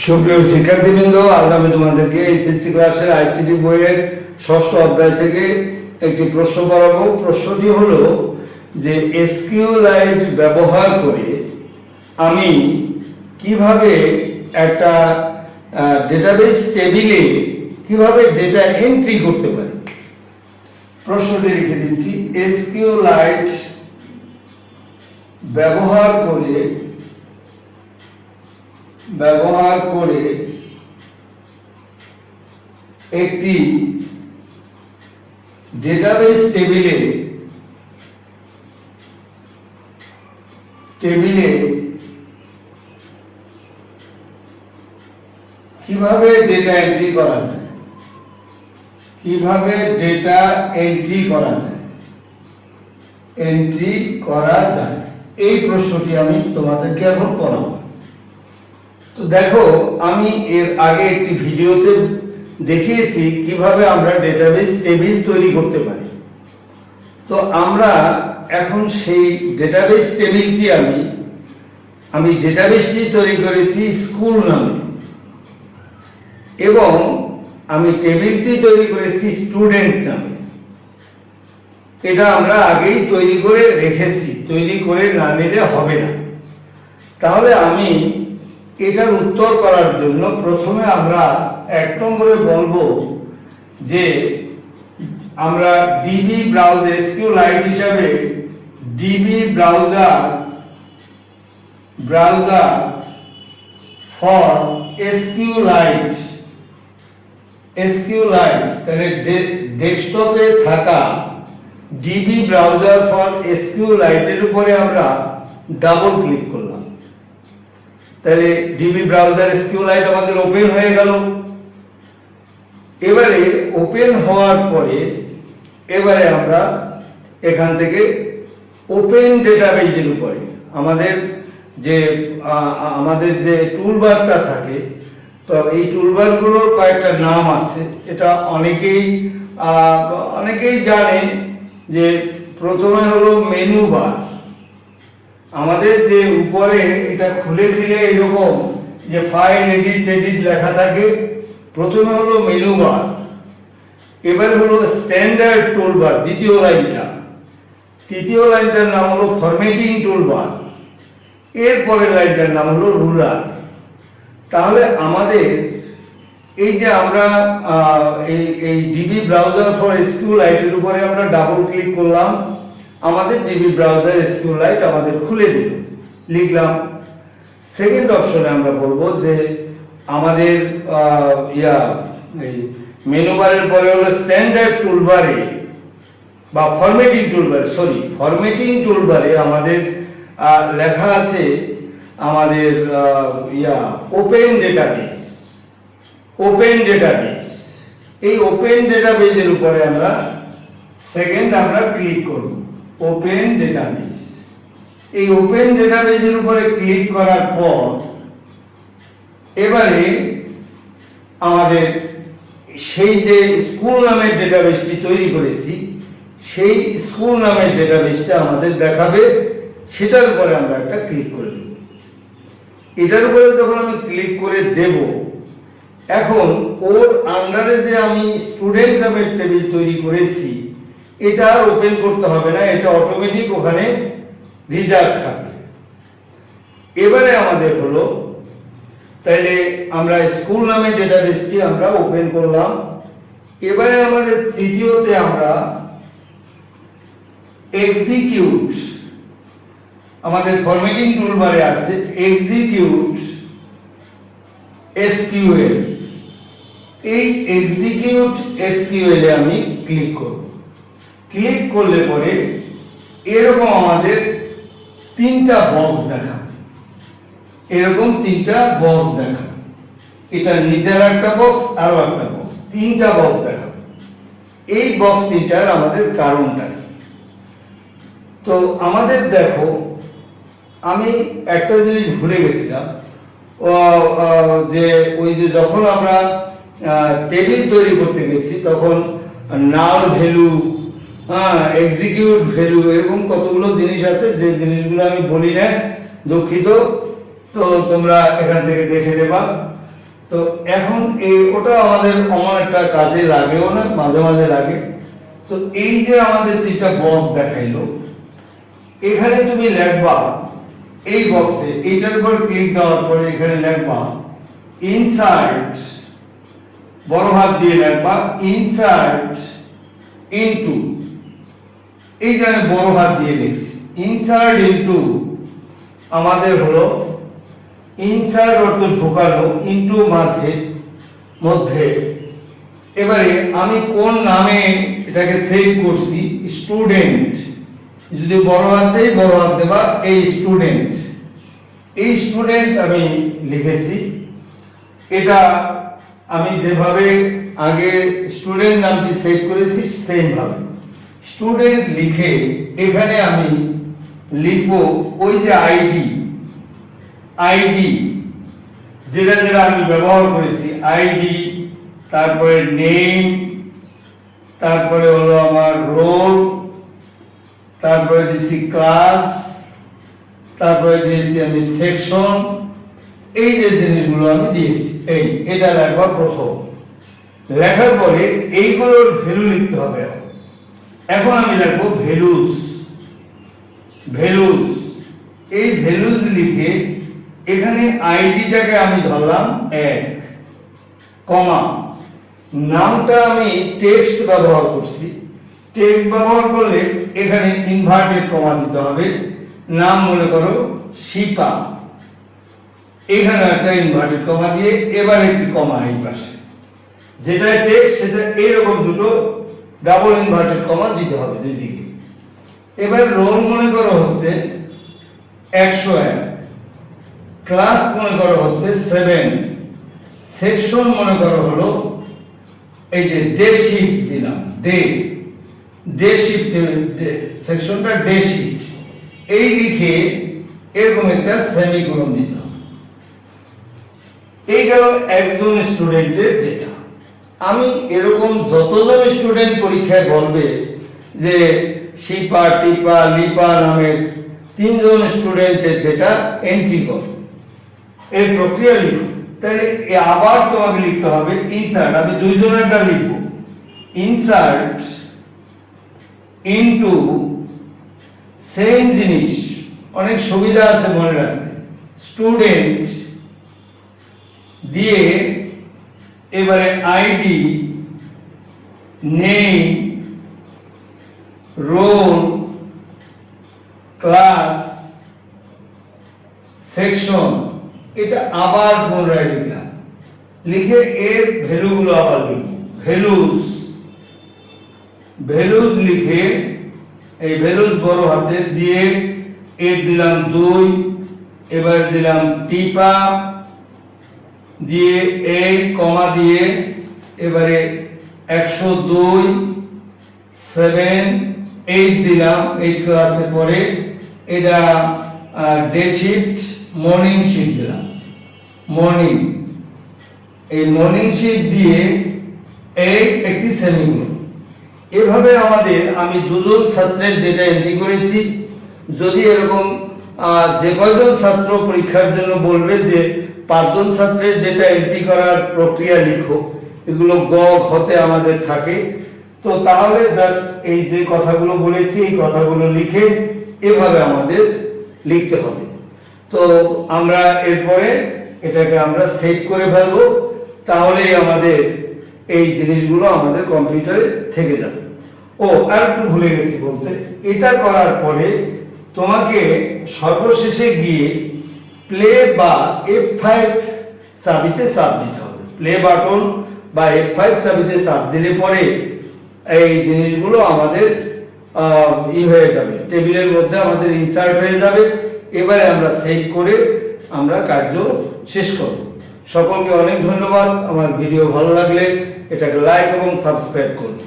সুপ্রিয় শিক্ষার্থীবৃন্দ, আজ আমি তোমাদেরকে এইচএসসি ক্লাসের আইসিটি বইয়ের ষষ্ঠ অধ্যায় থেকে একটি প্রশ্ন পড়াবো। প্রশ্নটি হলো যে এসকিউ লাইট ব্যবহার করে আমি কীভাবে একটা ডেটাবেস টেবিলে কীভাবে ডেটা এন্ট্রি করতে পারি? প্রশ্নটি লিখে দিচ্ছি এসকিউ লাইট ব্যবহার করে ব্যবহার করে একটি ডেটাবেস টেবিলে টেবিলে কীভাবে ডেটা এন্ট্রি করা যায়? কীভাবে ডেটা এন্ট্রি করা যায়? এন্ট্রি করা যায়? এই প্রশ্নটি আমি তোমাদেরকে এখন পড়াবো। তো দেখো, আমি এর আগে একটি ভিডিওতে দেখিয়েছি কীভাবে আমরা ডেটাবেস টেবিল তৈরি করতে পারি। তো আমরা এখন সেই ডেটাবেস টেবিলটি আমি আমি ডেটাবেসটি তৈরি করেছি স্কুল নামে। এবং আমি টেবিলটি তৈরি করেছি স্টুডেন্ট নামে। এটা আমরা আগেই তৈরি করে রেখেছি, তৈরি করে না নিলে হবে না। তাহলে আমি এটার উত্তর করার জন্য প্রথমে আমরা এক নম্বরে বলব যে আমরা ডিবি ব্রাউজার এসকিউ লাইট হিসাবে DB browser browser for SQLite SQLite তাহলে ডেস্কটপে থাকা ডিবি ব্রাউজার ফর এসকিউ লাইটের উপরে আমরা ডাবল ক্লিক করলাম তাহলে ডিবি ব্রাউজার এসকিউ লাইট আমাদের ওপেন হয়ে গেল। এবারে ওপেন হওয়ার পরে এবারে আমরা এখান থেকে ওপেন ডেটাবেজের উপরে আমাদের যে আমাদের যে টুলবারটা থাকে, তো এই টুলবারগুলোর কয়েকটা নাম আছে। এটা অনেকেই অনেকেই জানে যে প্রথমে হলো মেনু বার আমাদের যে উপরে এটা খুলে দিলে এরকম যে ফাইল এডিট এডিট লেখা থাকে, প্রথমে হলো মেনু বার এবারে হলো স্ট্যান্ডার্ড টুলবার দ্বিতীয় লাইনটা তৃতীয় লাইনটার নাম হলো ফরম্যাটিং এর পরের লাইনটার নাম হলো রুলার তাহলে আমাদের এই যে আমরা এই এই ডিবি ব্রাউজার ফর স্কুল লাইটের উপরে আমরা ডাবল ক্লিক করলাম। আমাদের ডিবি ব্রাউজার স্কুল লাইট আমাদের খুলে দিল। লিখলাম সেকেন্ড অপশনে আমরা বলব যে আমাদের ইয়া, এই মেনু বারের পরে হলো স্ট্যান্ডার্ড টুলবারে বা ফরম্যাটিং টুলবার সরি ফরম্যাটিং টুলবারে আমাদের লেখা আছে আমাদের yeah open database open database এই ওপেন ডেটাবেজের উপরে আমরা সেকেন্ড আমরা ক্লিক করব। ওপেন ডেটাবেস এই ওপেন ডেটাবেজের উপরে ক্লিক করার পর, এবারে আমাদের সেই যে স্কুল নামের ডেটাবেসটি তৈরি করেছি, সেই স্কুল নামের ডেটাবেসটা আমাদের দেখাবে, সেটার উপরে আমরা একটা ক্লিক করে দেব। এটার উপরে যখন আমি ক্লিক করে দেব, এখন ওর আন্ডারে যে আমি স্টুডেন্ট নামের টেবিল তৈরি করেছি এটা আর ওপেন করতে হবে না, এটা অটোমেটিক ওখানে রিজার্ভ থাকবে। এবারে আমাদের হলো, তাইলে আমরা স্কুল নামে ডেটাবেসটি আমরা ওপেন করলাম। এবারে আমাদের তৃতীয়তে আমরা এক্সিকিউট আমাদের ফরম্যাটিং টুলবারে আছে এক্সিকিউট এসকিউএল এই এক্সিকিউট এসকিউএল এ আমি ক্লিক করব। ক্লিক করলে পরে এরকম আমাদের তিনটা বক্স দেখাবে। এরকম তিনটা বক্স দেখাবে। এটা নিচের একটা বক্স আরও একটা বক্স তিনটা বক্স দেখাবে। এই বক্স তিনটার আমাদের কারণটা কি? তো আমাদের দেখো, আমি একটা জিনিস ভুলে গেছিলাম। যে ওই যে যখন আমরা টেবিল তৈরি করতে গেছি, তখন নাল ভ্যালু হ্যাঁ এক্সিকিউট ভ্যালু এরকম কতগুলো জিনিস আছে, যে জিনিসগুলো আমি বলি না, দুঃখিত। তো তোমরা এখান থেকে দেখে নেবা। তো এখন এই, ওটা আমাদের অমন একটা কাজে লাগেও না, মাঝে মাঝে লাগে। তো এই যে আমাদের তিনটা বক্স দেখাইলো, এখানে তুমি লিখবা, এই বক্সে এইটার উপর ক্লিক দেওয়ার পরে এখানে লিখবা ইনসার্ট বড় হাত দিয়ে লিখবা ইনসার্ট ইনটু এই যে আমি বড় হাত দিয়ে লিখছি ইনসার্ট ইনটু আমাদের হলো ইনসার্ট অর্থ ঢোকানো ইনটু মাঝে মধ্যে। এবারে আমি কোন নামে এটাকে সেভ করছি? স্টুডেন্ট যদি বড় হাত দেই, বড় হাত দেবা, এই স্টুডেন্ট এই স্টুডেন্ট আমি লিখেছি। এটা আমি যেভাবে আগে স্টুডেন্ট নামটি সেভ করেছি সেম ভাবে। স্টুডেন্ট লিখে এখানে আমি লিখব ওই যে আইডি আইডি যেটা যেটা আমি ব্যবহার করেছি আইডি তারপরে নেম তারপরে হলো আমার রোল তারপরে দিয়েছি ক্লাস তারপরে দিয়েছি আমি সেকশন এই যে জিনিসগুলো আমি দিয়েছি, এই, এটা লেখবা প্রথম। লেখার পরে এইগুলোর ভ্যালু লিখতে হবে। এখন। আমি লিখব ভ্যালুস ভ্যালুস এই ভ্যালুস লিখে এখানে আইডিটাকে আমি ধরলাম এক, কমা। নামটা আমি টেক্সট ব্যবহার করছি। টেক্সট ব্যবহার করলে এখানে ইনভার্টেড কমা দিতে হবে। নাম মনে করো শিপা। এখানে একটা ইনভার্টেড কমা দিয়ে এবার একটি কমা এই পাশে। যেটা টেক্সট সেটা এরকম দুটো ডাবল ইনভার্টেড কমা দিতে হবে দুই দিকে। এবার রোল মনে করো হচ্ছে একশো এক। ক্লাস মনে করো হচ্ছে সেভেন সেকশন মনে করো হলো এই যে ডে শিফট দিলাম ডে ডে শিফট সেকশনটা ডে শিফট এই লিখে এরকম একটা সেমিকোলন দিতে হবে। এই গেল একজন স্টুডেন্টের ডেটা আমি এরকম যতজন স্টুডেন্ট পরীক্ষায় বলবে যে শিপা, টিপা, লিপা নামের তিনজন স্টুডেন্টের ডেটা এন্ট্রি কর। এই প্রক্রিয়া লিখো। তাহলে আবার তোমাকে লিখতে হবে ইনসার্ট আমি দুইজনেরটা লিখব। ইনসার্ট ইনটু সেম জিনিস। অনেক সুবিধা আছে মনে রাখতে। স্টুডেন্ট দিয়ে এবারে ID, name, roll, class, section, এটা আবার পুনরায় লিখলাম। লিখে এর ভ্যালুগুলো আবার লিখব। ভ্যালুস। ভ্যালুস লিখে এই ভ্যালুস বড় হাতে দিয়ে এর দিলাম দুই, এবার দিলাম টিপা দিয়ে এই কমা দিয়ে এবারে একশো দুই সেভেন এইট দিলাম এইট ক্লাসে পরে এটা ডে শিফট মর্নিং শিফট দিলাম। মর্নিং এই মর্নিং শিফট দিয়ে এই একটি সেমিগুলো এভাবে আমাদের, আমি দুজন ছাত্রের ডেটা এন্ট্রি করেছি। যদি এরকম যে কয়জন ছাত্র পরীক্ষার জন্য বলবে যে পাঁচজন ছাত্রের ডেটা এন্ট্রি করার প্রক্রিয়া লিখো। এগুলো গ ঘতে আমাদের থাকে। তো তাহলে জাস্ট এই যে কথাগুলো বলেছি, এই কথাগুলো লিখে এভাবে আমাদের লিখতে হবে। তো আমরা এরপরে এটাকে আমরা সেভ করে ফেলব। তাহলেই আমাদের এই জিনিসগুলো আমাদের কম্পিউটারে থেকে যাবে। ও আর একটু ভুলে গেছি বলতে। এটা করার পরে তোমাকে সর্বশেষে গিয়ে প্লে বা এফ ফাইভ চাবিতে চাপ দিতে হবে। প্লে বাটন বা এফ ফাইভ চাবিতে চাপ দিলে পরে এই জিনিসগুলো আমাদের ই হয়ে যাবে। টেবিলের মধ্যে আমাদের ইনসার্ট হয়ে যাবে। এবারে আমরা সেভ করে আমরা কার্য শেষ করব। সকলকে অনেক ধন্যবাদ। আমার ভিডিও ভালো লাগলে এটাকে লাইক এবং সাবস্ক্রাইব করুন।